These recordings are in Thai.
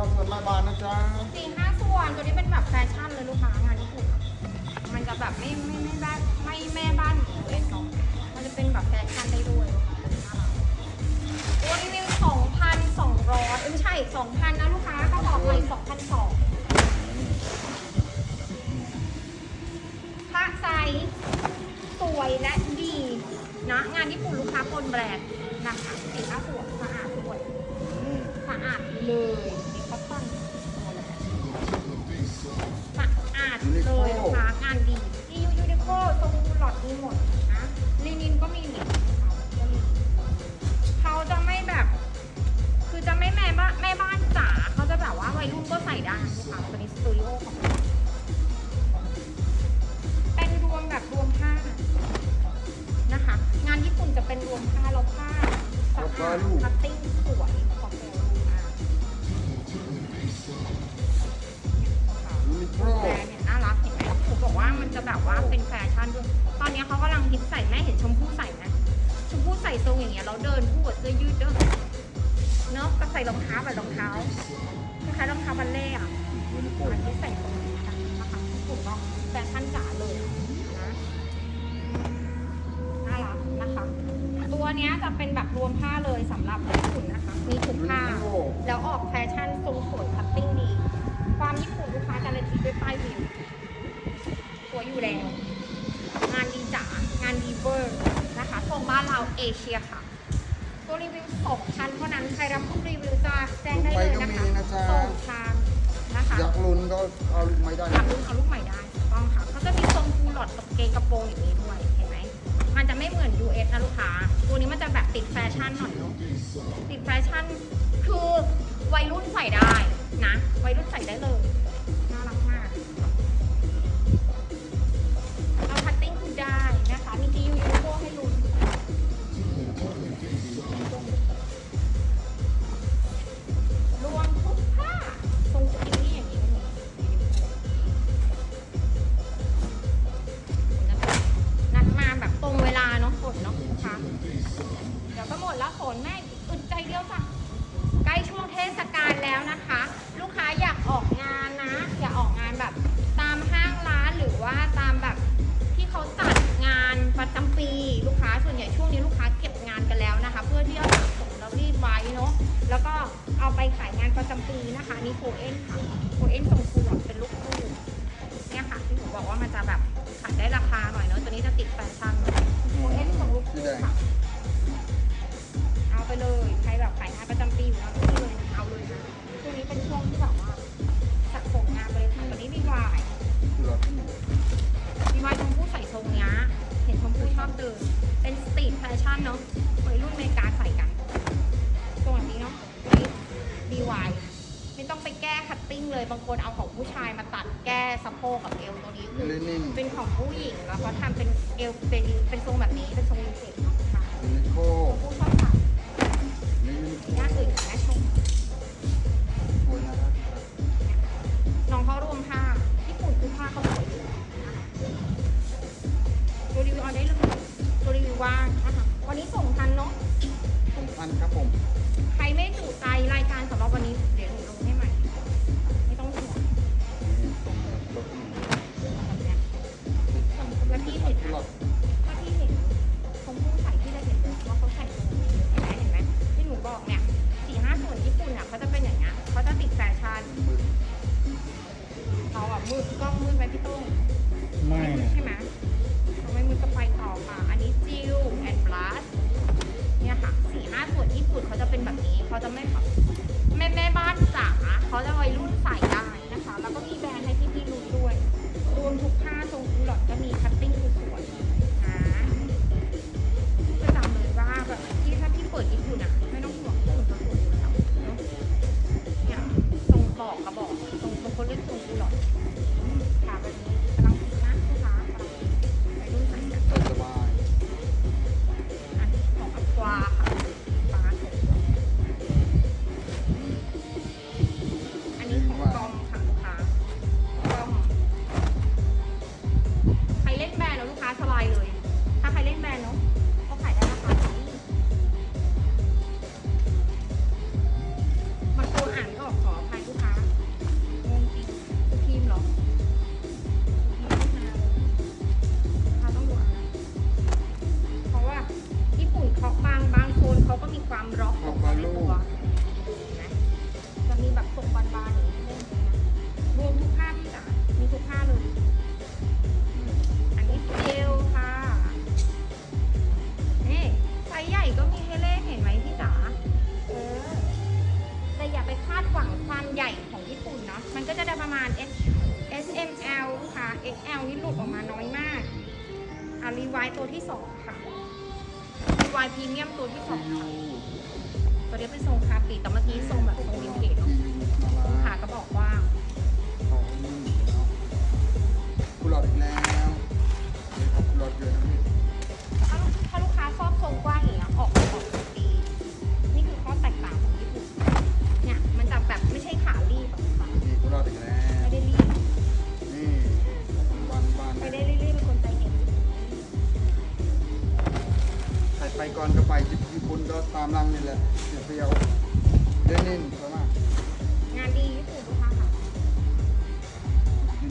าวสวนมาบานนะจ๊ะสี่ห้าส่วนตัวนี้เป็นแบบแฟชั่นเลยลูกค้างานญี่ปุ่นมันจะแบบไม่ไม่ไม่แบบไม่แม่บ้านหมูเลยเนาะมันจะเป็นแบบแฟชั่นได้ด้วยลูกค้าน่ารักตัวรีวิสองพันสองร้อยไม่ใช่สองพันนะลูกค้าก็บอกไปสองพันสองพระไซส์สวยและดีนะ งานญี่ปุ่นลูกค้าคนแบรนด์นะคะสี่ห้าส่วนสะอาดสวย สะอาดเลย แม่บ้านจ๋าเขาจะแบบว่าวัยรุ่นก็ใส่ได้ลูกค้าตัวนี้สตูดิโอของเราเป็นรวมแบบรวมผ้านะคะ งานญี่ปุ่นจะเป็นรวมผ้าแล้วผ้าสะอาดคัตติ้งสวยขอบคุณมากยูนิโคลแบรนด์เนี่ยน่ารักเห็นไหมผมบอกว่ามันจะแบบว่าเป็นแฟชั่นด้วย ตอนนี้เขากำลังฮิตใส่แม่เห็นชมพู่ใส่ไหมชมพู่ใส่ทรงอย่างเงี้ยแล้วเดินคู่กับเสื้อยืดเด้อ เนาะก็ใส่รองเท้าแบบรองเท้าคล้ายๆรองเท้าบัลเล่ต์อะอันที่ใส่ตรงนี้นะคะถูกต้องแฟชั่นจ๋าเลยนะน่ารักนะคะ ตัวเนี้ยจะเป็นแบบรวมผ้าเลยสำหรับญี่ปุ่นนะคะ มีถุงผ้า แล้วออกแฟชั่นทรงสวยคัตติ้งดี ความญี่ปุ่นลูกค้าการันตีด้วยป้ายวิวสวยอยู่แล้ว งานดีจ๋างานดีเวอร์นะคะส่งบ้านเราเอเชียค่ะ โปรงอย่างนี้ด้วย เห็นไหม มันจะไม่เหมือน US นะลูกค้า ตัวนี้มันจะแบบติดแฟชั่นหน่อยเนาะ ติดแฟชั่น คือวัยรุ่นใส่ได้นะ วัยรุ่นใส่ได้เลย จำปีนะคะนนี่โคเอ็นค่ะาของผู้ชายมาตัดแก้สะโพกกับเอวตัวนี้คือเลนินเป็นของผู้หญิงแล้วเขาทำเป็นเอวเป็นเป็นทรงแบบนี้เป็นทรงวินเทจเนาะค่ะยูนิโคลผู้ชอบใส่นี่ยูนิโคลย่านอื่นกับแม่ชมสวยนะครับน้องเขารวมผ้าญี่ปุ่นคือผ้าเขาสวยอยู่นะคะตัวรีวิวเอาได้เลยตัวรีวิวว่างนะคะวันนี้ส่ง มืดกล้องมืดไปพี่ตุ้งไม่มืดนะใช่ไหมทำไมมือก็ไปต่อค่ะ อันนี้จิวแอนด์บลัสเนี่ยค่ะสี่ห้าส่วนญี่ปุ่นเขาจะเป็น ใหญ่ของญี่ปุ่นเนาะ มันก็จะได้ประมาณ S S M L ลูกค้า X L นี่หลุดออกมาน้อยมากอารีไวตัวที่สองค่ะรีไวพรีเมียมตัวที่สองค่ะตัวนี้เป็นทรงคาปีแต่เมื่อกี้ทรงแบบทรงวินเทจเนาะขากระบอกว่างคุณหลอดอีกแล้ว นนินสวยมากงานดีญี่ปุ่นลูกค้าค่ะ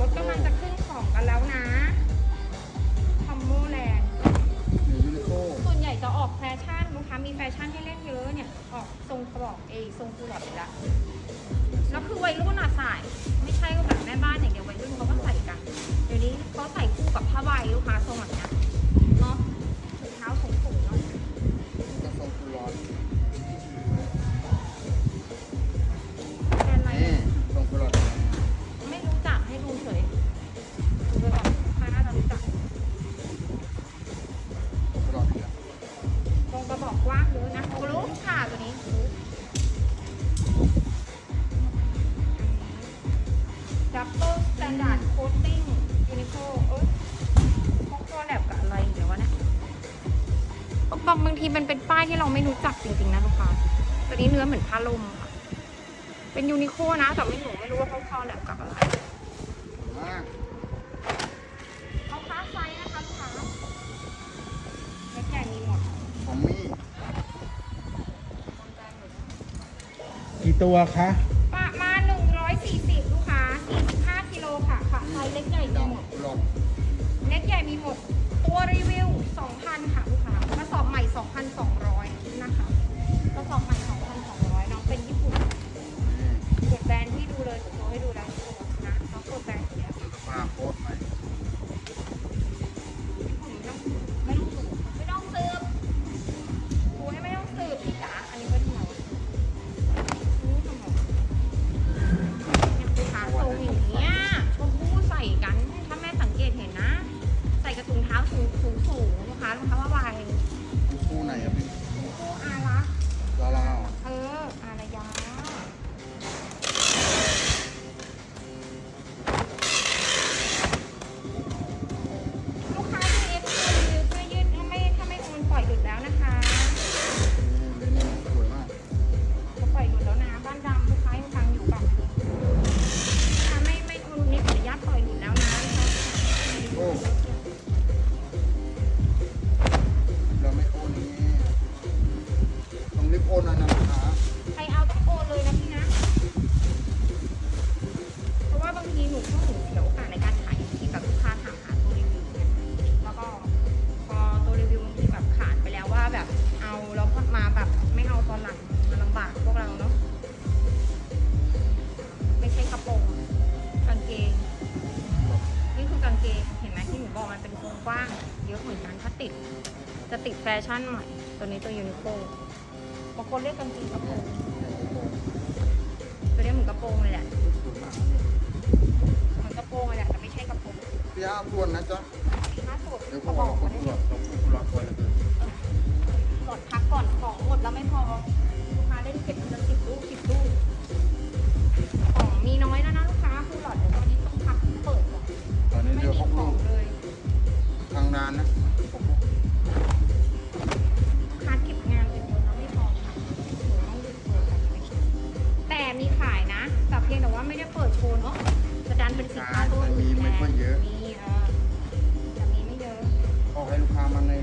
รถกำลังจะขึ้นของกันแล้วนะคอมโมแลนด์หรือยูนิโคส่วนใหญ่จะออกแฟชั่นลูกค้ามีแฟชั่นให้เล่นเยอะเนี่ย ออกทรงกระบอกเอยทรงคูหลอดอีกแล้วแล้วคือวัยรุ่นอะใส่ไม่ใช่แบบแม่บ้านอย่างเดียววัยรุ่นเขาก็ใส่กัน เดี๋ยวนี้เขาใส่คู่กับผ้าใบลูกค้า ที่เราไม่รู้จักจริงๆนะลูกค้าตัวนี้เนื้อเหมือนผ้าลมค่ะ เป็นยูนิโคนะ แต่ไม่หนูไม่รู้ว่าเขาคอแลบกับอะไรสวยมากเขาค้าไซส์นะคะลูกค้าเล็กใหญ่มีหมดของมี่กี่ตัวคะประมาณ140 ลูกค้า45กิโลค่ะค่ะไซส์เล็กใหญ่มีหมดกุหลาบเล็กใหญ่มีหมดตัวรีวิว 2,000 ค่ะลูกค้ากระสอบใหม่ 2,200 แฟชั่นใหม่ ตัวนี้ตัวยูนิโคบางคนเรียกกางเกงกระโปรงตัวนี้เหมือนกระโปรงเลยแหละสวยมากเหมือนกระโปรงเลยแหละแต่ไม่ใช่กระโปรงพี่อาทวนนะจ๊ะมีห้าสูตรเดี๋ยวกเขาระบบออกกว่ามากุได้หเลลายบกุหลาบสวยเหลือเกินหลอดพักก่อนของหมดแล้วไม่พอลูกค้าได้เก็บทีละสิบลูกสิบลูก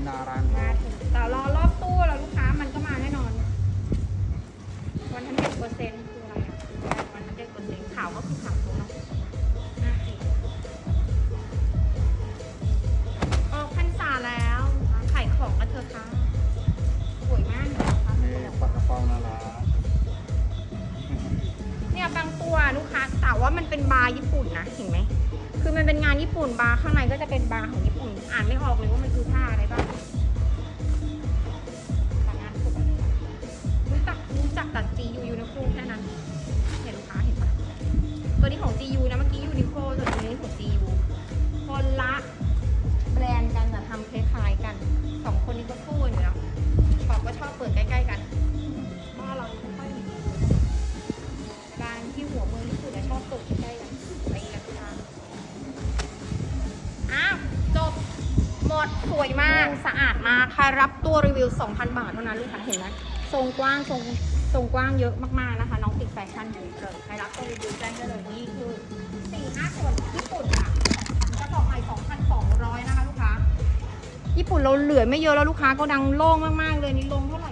ค้ามาในาร้านมาถึงแต่รอรอบตู้แล้วลูกค้ามันก็มาแน่นอน วันทันเด็ดเปอร์เซ็นต์คืออะไรอะวันทันเด็ดเปอร์เซ็นต์ข่าวก็คือข่าวเนาะน่าเกลียดออกพรรษาแล้วขายของกันเถอะค่ะสวยมากเลยนะคะนี่ปลากระเป๋านาราเนี่ยบางตัวลูกค้าแต่ว่ามันเป็นบาร์ญี่ปุ่นนะเห็นไหม คือมันเป็นงานญี่ปุ่นบาร์ข้างในก็จะเป็นบาร์ของญี่ปุ่น อ่านไม่ออกเลยว่ามันคือผ้าอะไรบ้างแต่งานสวยรู้จักรู้จักตัดจียูยูนิโคแค่นั้นเห็นลูกค้าเห็นปะตัวนี้ของซียูนะเมื่อกี้ยูนิโคส่วนตัวนี้ของซียูคนละแบรนด์กันแบบ รับตัวรีวิว 2,000 บาทเท่านั้นลูกค้าเห็นไหมทรงกว้างทรงทรงกว้างเยอะมากๆนะคะ น้องติดแฟชั่นอยู่เลยใครรับตัวรีวิวแจ้งได้เลยนี่คือ4 5ส่วนญี่ปุ่นค่ะจะสอกใหม่2,200 นะคะลูกค้า ญี่ปุ่นเราเหลือไม่เยอะแล้วลูกค้าก็ดังโล่งมากๆเลยนี่ลงเท่าไหร่